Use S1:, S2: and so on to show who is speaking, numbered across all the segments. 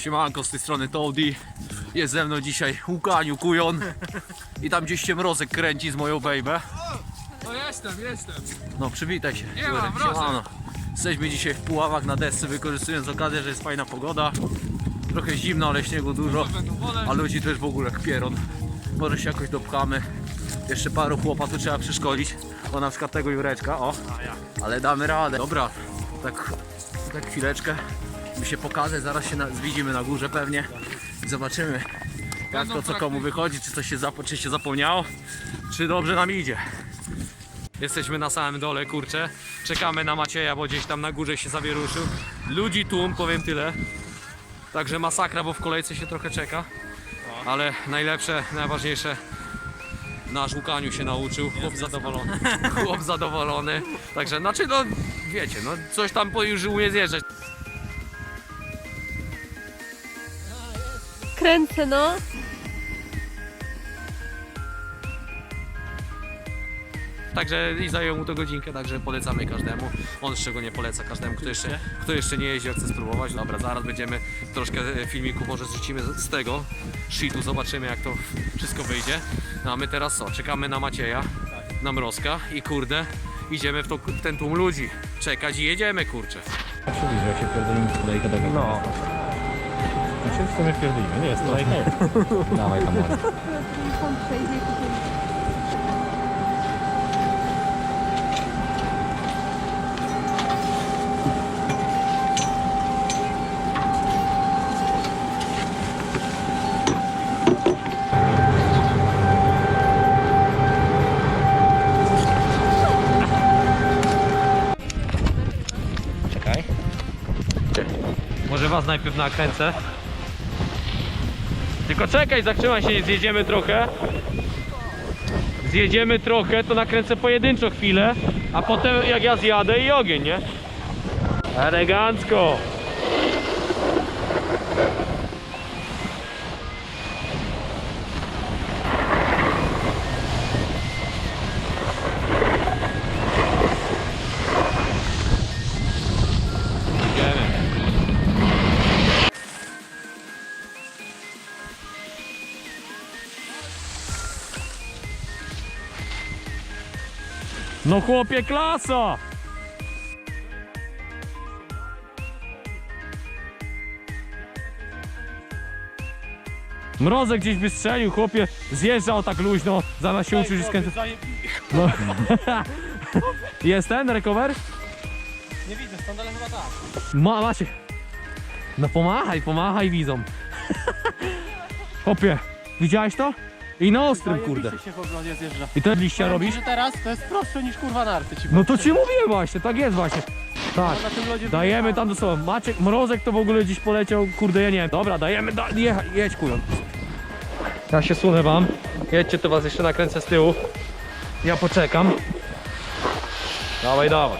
S1: Siemanko, z tej strony Toady. Jest ze mną dzisiaj Łukaniu Kujon. I tam gdzieś się mrozek kręci z moją baby.
S2: No jestem, jestem.
S1: No przywitaj się.
S2: Nie ma, mrozek.
S1: Siemano. Jesteśmy dzisiaj w Puławach na desce, wykorzystując okazję, że jest fajna pogoda. Trochę zimno, ale śniegu dużo. A ludzi też w ogóle jak pieron. Może się jakoś dopchamy. Jeszcze paru chłopa tu trzeba przeszkolić. O na przykład tego Jureczka, o. Ale damy radę. Dobra, tak, tak chwileczkę. Mi się pokaże, zaraz się na, widzimy na górze pewnie. I zobaczymy jak to co komu wychodzi, czy coś się, zapo- czy się zapomniało, czy dobrze nam idzie. Jesteśmy na samym dole, kurczę. Czekamy na Macieja, bo gdzieś tam na górze się zawieruszył. Ludzi tłum, powiem tyle. Także masakra, bo w kolejce się trochę czeka. Ale najlepsze, najważniejsze, nasz Łukaniu się nauczył. Chłop zadowolony. Chłop zadowolony. Także, znaczy, no wiecie, no coś tam po- już umie zjeżdżać.
S3: Kręcę, no.
S1: Także i zajął mu to godzinkę, także polecamy każdemu. On szczególnie poleca każdemu, kto jeszcze, kto jeszcze nie jeździł, chce spróbować. Dobra, zaraz będziemy troszkę e, filmiku może zrzucimy z tego shitu, zobaczymy jak to wszystko wyjdzie. No a my teraz co? Czekamy na Macieja, na Mrozka i kurde, idziemy w, to, w ten tłum ludzi. Czekać i jedziemy, kurczę.
S4: Jak się bliżej, jak się pierdolimy z kolejka do No. My się w sumie pierdolimy, nie jest to kolejka. Dawaj tam ładnie. Czekaj.
S1: Może was najpierw nakręcę. Tylko czekaj, zatrzymaj się, zjedziemy trochę. Zjedziemy trochę, to nakręcę pojedynczo chwilę, a potem jak ja zjadę i ogień, nie? Elegancko. No chłopie, klasa! Mrozek gdzieś by strzelił, chłopie, zjeżdżał tak luźno, zamiast się uczyć skręcać. No. Jest ten recover?
S2: Nie widzę, stąd ale chyba tak.
S1: Ma, macie. No pomachaj, pomachaj widzom. Chłopie, widziałeś to? I na ostrym, kurde.
S2: się w zjeżdża.
S1: I te liścia robisz?
S2: że teraz to jest prostsze niż kurwa narty ci
S1: No to ci mówiłem właśnie, tak jest właśnie. Tak.
S2: Na tym lodzie
S1: Dajemy tam do sobą. Maciek, Mrozek to w ogóle dziś poleciał, kurde ja nie wiem. Dobra, dajemy, da, je, jedź kujon. Ja się sunę wam. Jedźcie, to was jeszcze nakręcę z tyłu. Ja poczekam. Dawaj, dawaj.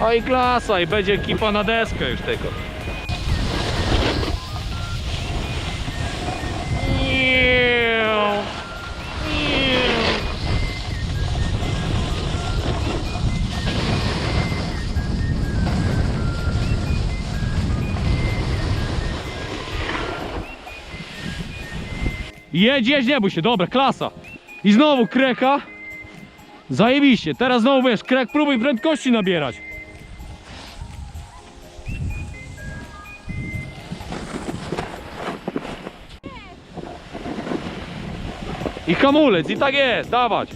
S1: O i klasa, i będzie ekipa na deskę już tego. Jedź, jedź, nie bój się, dobra, klasa. I znowu kreka. Zajebiście, teraz znowu wiesz, krek próbuj prędkości nabierać. I hamulec, i tak jest, dawać.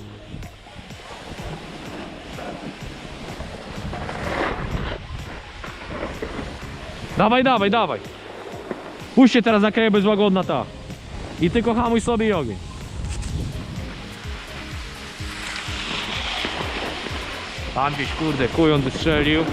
S1: Dawaj, dawaj, dawaj. Puść się teraz na kraję bezłagodna ta. I tylko hamuj sobie i ogień. Gdzieś kurde kujon wystrzelił.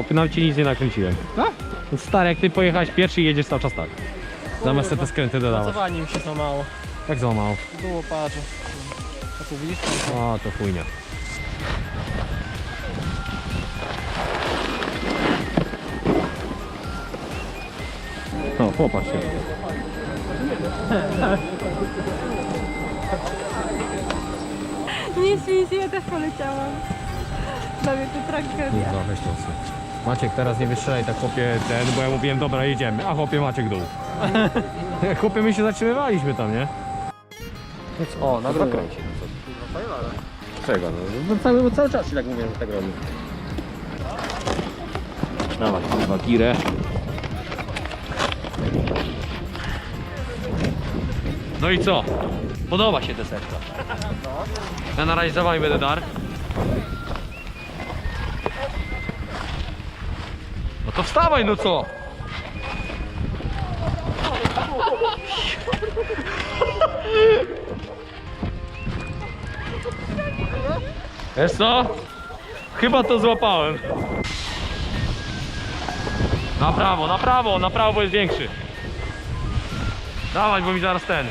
S1: Chłopie, nawet ci nic nie nakręciłem.
S2: Tak?
S1: No Stary, jak ty pojechałeś pierwszy i jedziesz cały czas tak. Zamiast sobie te skręty dodawać.
S2: Pracowanie mi się złamało.
S1: Jak złamał?
S2: Było patrzę. A tu widzisz?
S1: O, to chujnia. No, popatrz się.
S3: Nic, nic, ja też poleciałam. Dla mnie to tragedia.
S1: Kurwa, weź to odsuń. Maciek, teraz nie wystrzelaj tak chłopie ten, bo ja mówiłem, dobra, jedziemy, a chłopie Maciek dół. chłopie, my się zatrzymywaliśmy tam, nie?
S2: O, na drugą.
S1: Czego? No, no cały, cały czas się tak mówię, że tak robię. Dawaj, kurwa, girę. No i co? Podoba się deseczka. Ja na razie za wami będę dar. No to wstawaj, no co? Wiesz co? Chyba to złapałem. Na prawo, na prawo, na prawo jest większy. Dawaj, bo mi zaraz ten.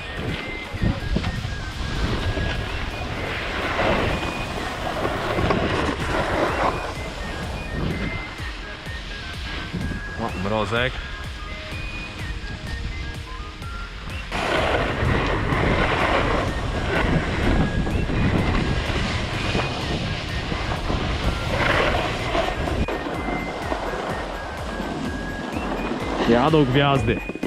S1: Mrozek. Jadą gwiazdy.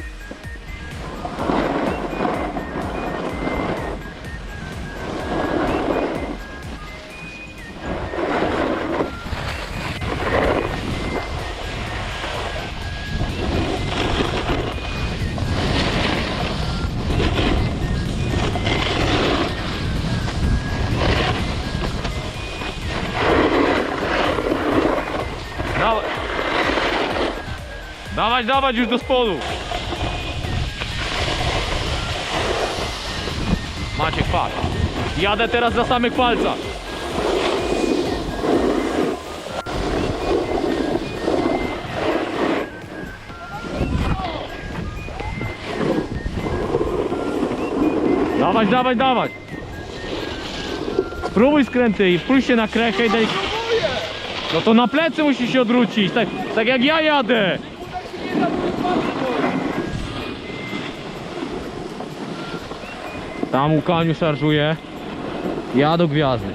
S1: Dawać, dawać już do spodu. Maciek, patrz. Jadę teraz za samych palcach. Dawać, dawać, dawać. Spróbuj skręty i pójść się na krechę i daj... No to na plecy musisz się odwrócić, tak, tak jak ja jadę. Tam Łukaniu szarżuje. Ja do gwiazdy.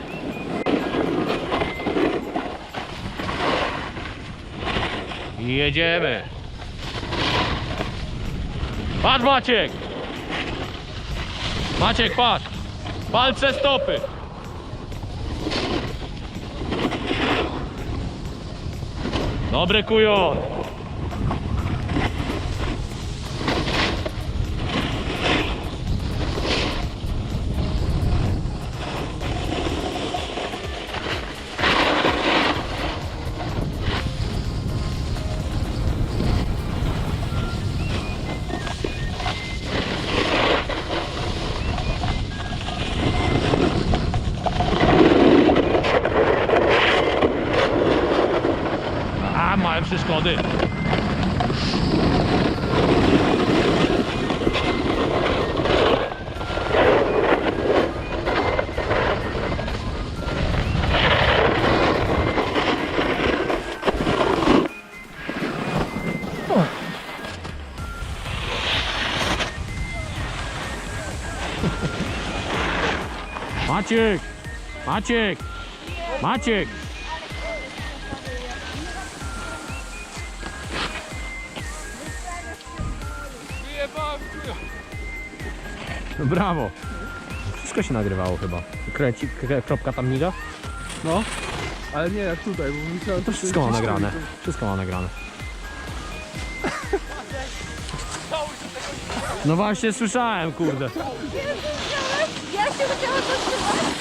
S1: Jedziemy. Patrz Maciek! Maciek, patrz! Palce stopy! Dobre kujon! A, małe przeszkody. Maciek! Maciek! Maciek! No brawo. Wszystko się nagrywało chyba. Kręci, kropka tam miga?
S2: No. Ale nie jak tutaj, bo myślałem,
S1: To wszystko ma nagrane. Wszystko ma nagrane. No właśnie słyszałem, kurde.
S3: Ja się chciałam zatrzymać.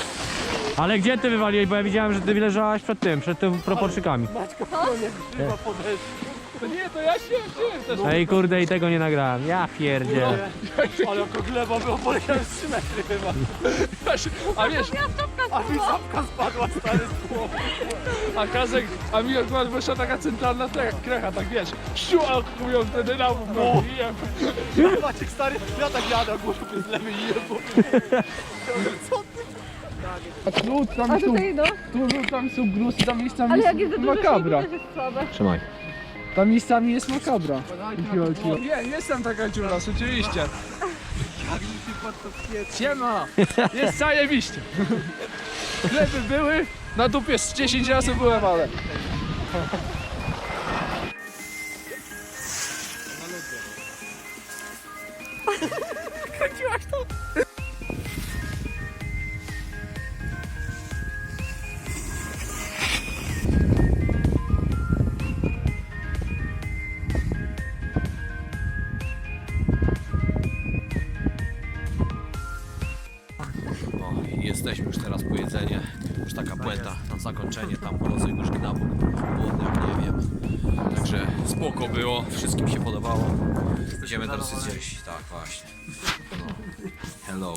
S1: Ale gdzie ty wywaliłeś? Bo ja widziałem, że ty leżałaś przed tym, przed tym proporczykami.
S2: To nie, to ja się wziąłem też.
S1: Ej kurde i tego nie nagrałem. Ja pierdzie.
S2: Ale jako gleba było poleciałem z 3 metry chyba. A wiesz, a mi czapka spadła stary z głowy. A Kazek, a mi akurat wyszła taka centralna te- krecha, tak wiesz. Siu, a mówią wtedy na no. Maciek stary, ja tak jadę, a głośno z lewej i jebo. Co ty? A tu, tam
S3: A
S2: są,
S3: tutaj no,
S2: tu, tam są grusy, tam miejscami
S3: ale
S2: jest
S3: jak jest za dużo
S2: makabra.
S3: śniegu, też jest słabe.
S1: Trzymaj.
S2: Tam miejscami jest makabra. Nie, jest tam taka dziura, oczywiście. Siema! Jest zajebiście. Gleby były, na dupie z 10 razy byłem, ale...
S1: jesteśmy już teraz po jedzenie. Już taka puenta na zakończenie, tam po rozejmuszki na bok. Głodny jak nie wiem. Także spoko było, wszystkim się podobało. Idziemy teraz zjeść. Tak, właśnie. No. Hello.